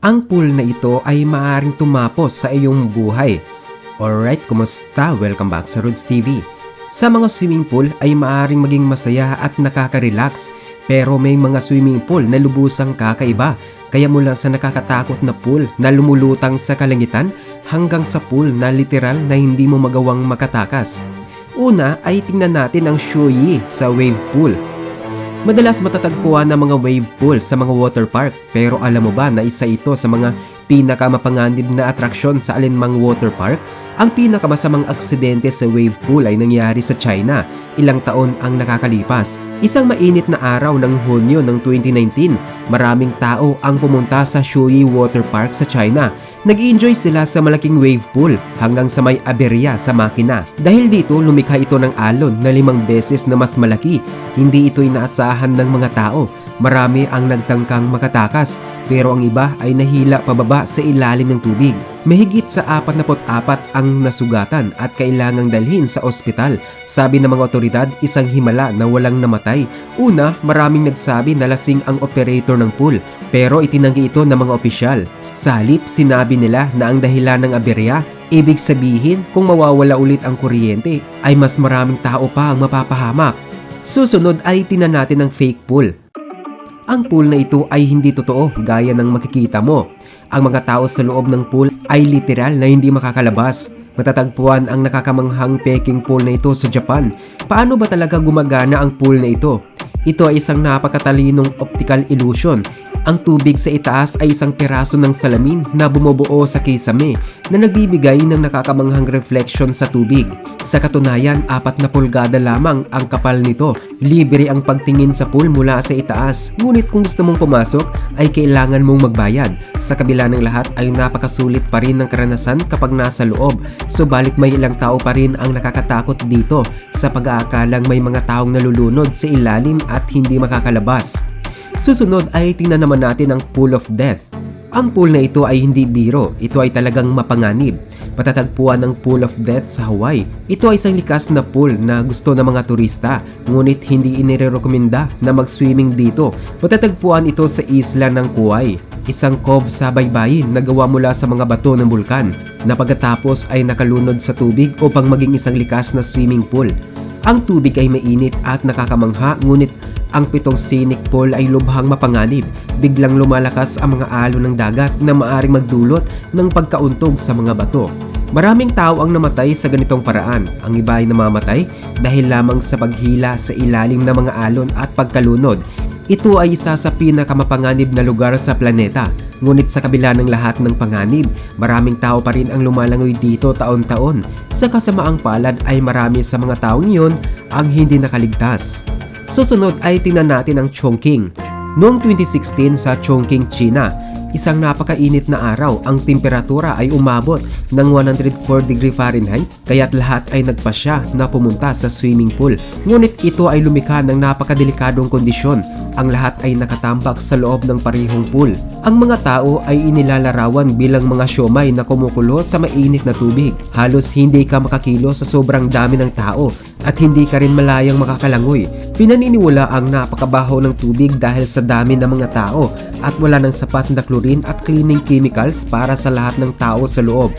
Ang pool na ito ay maaring tumapos sa iyong buhay. Alright, kumusta? Welcome back sa Rods TV. Sa mga swimming pool ay maaring maging masaya at nakaka-relax pero may mga swimming pool na lubusang kakaiba kaya mula sa nakakatakot na pool na lumulutang sa kalangitan hanggang sa pool na literal na hindi mo magawang makatakas. Una ay tingnan natin ang Shuyi sa wave pool. Madalas matatagpuan ng mga wave pool sa mga water park pero alam mo ba na isa ito sa mga pinakamapanganib na atraksyon sa alinmang water park? Ang pinakamasamang aksidente sa wave pool ay nangyari sa China ilang taon ang nakakalipas. Isang mainit na araw ng Hunyo ng 2019, maraming tao ang pumunta sa Shuyi Water Park sa China. Nag-enjoy sila sa malaking wave pool hanggang sa may aberya sa makina. Dahil dito, lumikha ito ng alon na limang beses na mas malaki. Hindi ito inaasahan ng mga tao. Marami ang nagtangkang makatakas pero ang iba ay nahila pababa sa ilalim ng tubig. Mahigit sa 44 ang nasugatan at kailangang dalhin sa ospital. Sabi ng mga otoridad, isang himala na walang namatay. Una, maraming nagsabi na lasing ang operator ng pool pero itinanggi ito ng mga opisyal. Sa halip, sinabi nila na ang dahilan ng aberya Ibig sabihin, kung mawawala ulit ang kuryente, ay mas maraming tao pa ang mapapahamak. Susunod ay tinan natin ang fake pool. Ang pool na ito ay hindi totoo gaya ng makikita mo. Ang mga tao sa loob ng pool ay literal na hindi makakalabas. Matatagpuan ang nakakamanghang peking pool na ito sa Japan. Paano ba talaga gumagana ang pool na ito? Ito ay isang napakatalinong optical illusion ang tubig sa itaas ay isang piraso ng salamin na bumubuo sa kisame na nagbibigay ng nakakamanghang reflection sa tubig. Sa katunayan, apat na pulgada lamang ang kapal nito. Libre ang pagtingin sa pool mula sa itaas. Ngunit kung gusto mong pumasok, ay kailangan mong magbayad. Sa kabila ng lahat ay napakasulit pa rin ng karanasan kapag nasa loob. Subalit may ilang tao pa rin ang nakakatakot dito sa pag-aakalang may mga taong nalulunod sa ilalim at hindi makakalabas. Susunod ay tingnan naman natin ang Pool of Death. Ang pool na ito ay hindi biro, ito ay talagang mapanganib. Matatagpuan ang Pool of Death sa Hawaii. Ito ay isang likas na pool na gusto ng mga turista, ngunit hindi inirekomenda na mag-swimming dito. Matatagpuan ito sa isla ng Kauai, isang cove sa baybayin na gawa mula sa mga bato ng bulkan na pagkatapos ay nakalunod sa tubig upang maging isang likas na swimming pool. Ang tubig ay mainit at nakakamangha ngunit ang pitong scenic pool ay lubhang mapanganib. Biglang lumalakas ang mga alon ng dagat na maaring magdulot ng pagkauntog sa mga bato. Maraming tao ang namatay sa ganitong paraan. Ang iba ay namamatay dahil lamang sa paghila sa ilalim ng mga alon at pagkalunod. Ito ay isa sa pinakamapanganib na lugar sa planeta. Ngunit sa kabila ng lahat ng panganib, maraming tao pa rin ang lumalangoy dito taon-taon. Sa kasamaang palad ay marami sa mga taong iyon ang hindi nakaligtas. Susunod ay tingnan natin ang Chongqing. Noong 2016 sa Chongqing, China, isang napakainit na araw ang temperatura ay umabot ng 104 degree Fahrenheit kaya't lahat ay nagpasya na pumunta sa swimming pool. Ngunit ito ay lumikha ng napakadelikadong kondisyon ang lahat ay nakatambak sa loob ng parehong pool. Ang mga tao ay inilalarawan bilang mga siomay na kumukulo sa mainit na tubig. Halos hindi ka makakilo sa sobrang dami ng tao at hindi ka rin malayang makakalangoy. Pinaniniwala ang napakabaho ng tubig dahil sa dami ng mga tao at wala ng sapat na chlorine at cleaning chemicals para sa lahat ng tao sa loob.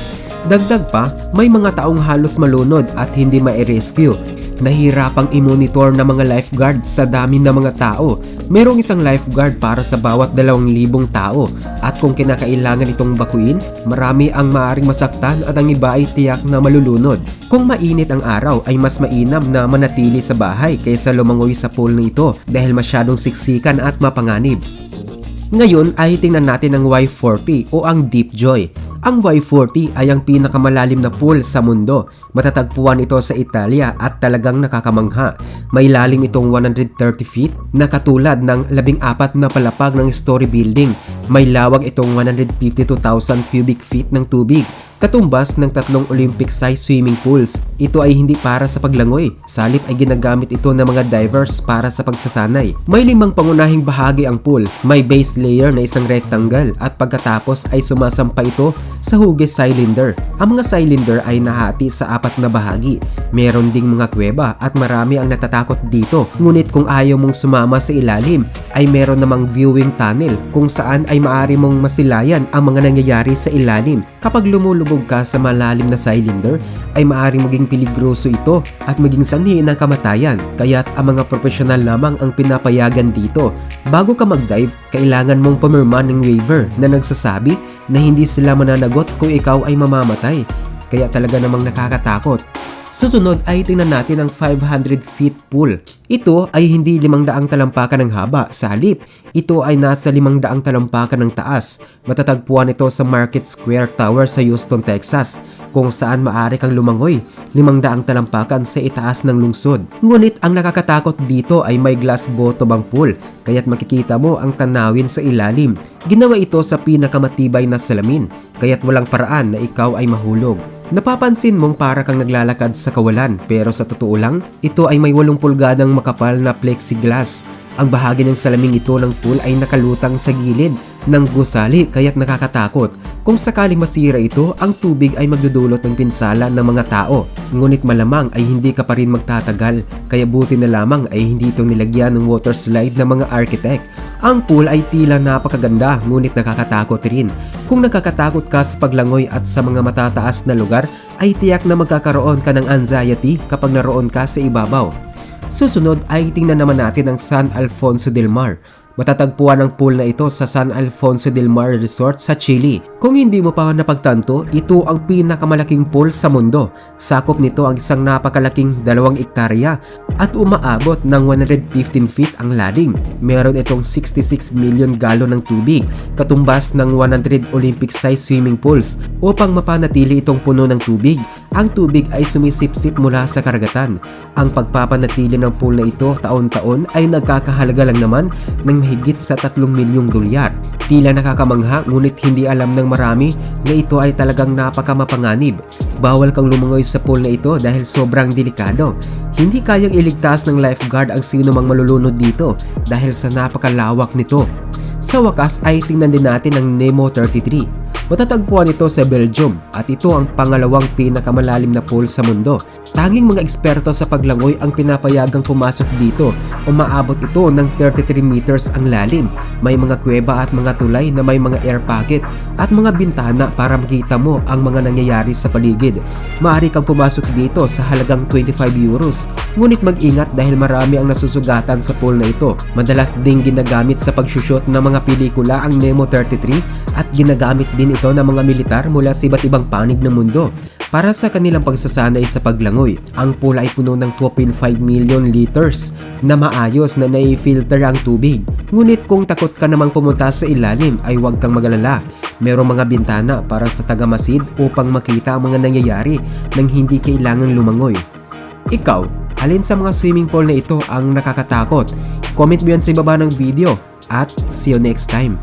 Dagdag pa, may mga taong halos malunod at hindi ma-rescue. Nahirapang i-monitor ng mga lifeguard sa dami ng mga tao. Merong isang lifeguard para sa bawat 2,000 tao at kung kinakailangan itong bakuin, marami ang maaring masaktan at ang iba ay tiyak na malulunod. Kung mainit ang araw ay mas mainam na manatili sa bahay kaysa lumangoy sa pool na ito dahil masyadong siksikan at mapanganib. Ngayon ay tingnan natin ang Y40 o ang Deep Joy. Ang Y40 ay ang pinakamalalim na pool sa mundo. Matatagpuan ito sa Italia at talagang nakakamangha. May lalim itong 130 feet na katulad ng 14 na palapag ng story building. May lawag itong 152,000 cubic feet ng tubig katumbas ng tatlong Olympic-size swimming pools. Ito ay hindi para sa paglangoy, salip ay ginagamit ito ng mga divers para sa pagsasanay. May limang pangunahing bahagi ang pool, may base layer na isang rectangle at pagkatapos ay sumasampa ito sa hugis cylinder. Ang mga cylinder ay nahati sa apat na bahagi. Meron ding mga kuweba at marami ang natatakot dito. Ngunit kung ayaw mong sumama sa ilalim, ay meron namang viewing tunnel kung saan ay maaari mong masilayan ang mga nangyayari sa ilalim. Kapag lumulubog ka sa malalim na cylinder, ay maaaring maging peligroso ito at maging sanhi ng kamatayan. Kaya't ang mga profesional lamang ang pinapayagan dito. Bago ka mag-dive, kailangan mong pumirma ng waiver na nagsasabi na hindi sila mananagot kung ikaw ay mamamatay. Kaya talaga namang nakakatakot. Susunod ay tingnan natin ang 500 feet pool. Ito ay hindi 500 talampakan ng haba, sa halip, ito ay nasa 500 talampakan ng taas. Matatagpuan ito sa Market Square Tower sa Houston, Texas, kung saan maaari kang lumangoy, 500 talampakan sa itaas ng lungsod. Ngunit ang nakakatakot dito ay may glass bottom ang pool, kaya't makikita mo ang tanawin sa ilalim. Ginawa ito sa pinakamatibay na salamin, kaya't walang paraan na ikaw ay mahulog. Napapansin mong para kang naglalakad sa kawalan pero sa totoo lang, ito ay may 8 pulgadang makapal na plexiglass. Ang bahagi ng salaming ito ng pool ay nakalutang sa gilid ng gusali kaya't nakakatakot. Kung sakaling masira ito, ang tubig ay magdudulot ng pinsala ng mga tao. Ngunit malamang ay hindi ka pa rin magtatagal, kaya buti na lamang ay hindi ito nilagyan ng water slide ng mga architect. Ang pool ay tila napakaganda ngunit nakakatakot rin. Kung nakakatakot ka sa paglangoy at sa mga matataas na lugar, ay tiyak na magkakaroon ka ng anxiety kapag naroon ka sa ibabaw. Susunod ay tingnan naman natin ang San Alfonso del Mar. Matatagpuan ang pool na ito sa San Alfonso del Mar Resort sa Chile. Kung hindi mo pa napagtanto, ito ang pinakamalaking pool sa mundo. Sakop nito ang isang napakalaking dalawang ektarya at umaabot ng 115 feet ang lading. Meron itong 66 million galon ng tubig, katumbas ng 100 Olympic-size swimming pools. Upang mapanatili itong puno ng tubig, ang tubig ay sumisipsip mula sa karagatan. Ang pagpapanatili ng pool na ito taon-taon ay nagkakahalaga lang naman ng mahigit sa 3 milyong dolyar. Tila nakakamangha ngunit hindi alam ng marami na ito ay talagang napakamapanganib. Bawal kang lumangoy sa pool na ito dahil sobrang delikado. Hindi kayang iligtas ng lifeguard ang sino mang malulunod dito dahil sa napakalawak nito. Sa wakas ay tingnan din natin ang Nemo 33. Matatagpuan ito sa Belgium at ito ang pangalawang pinakamalalim na pool sa mundo. Tanging mga eksperto sa paglangoy ang pinapayagang pumasok dito. Umaabot ito ng 33 meters ang lalim. May mga kuweba at mga tulay na may mga air pocket at mga bintana para makita mo ang mga nangyayari sa paligid. Maaari kang pumasok dito sa halagang 25 euros. Ngunit mag-ingat dahil marami ang nasusugatan sa pool na ito. Madalas ding ginagamit sa pagsushoot ng mga pelikula ang Nemo 33 at ginagamit din ito ng mga militar mula sa iba't ibang panig ng mundo para sa kanilang pagsasanay sa paglangoy. Ang pool ay puno ng 2.5 million liters na maayos na nai-filter ang tubig. Ngunit kung takot ka namang pumunta sa ilalim ay huwag kang magalala. Merong mga bintana para sa tagamasid upang makita ang mga nangyayari nang hindi kailangang lumangoy. Ikaw, alin sa mga swimming pool na ito ang nakakatakot? Comment mo yan sa ibaba ng video at see you next time.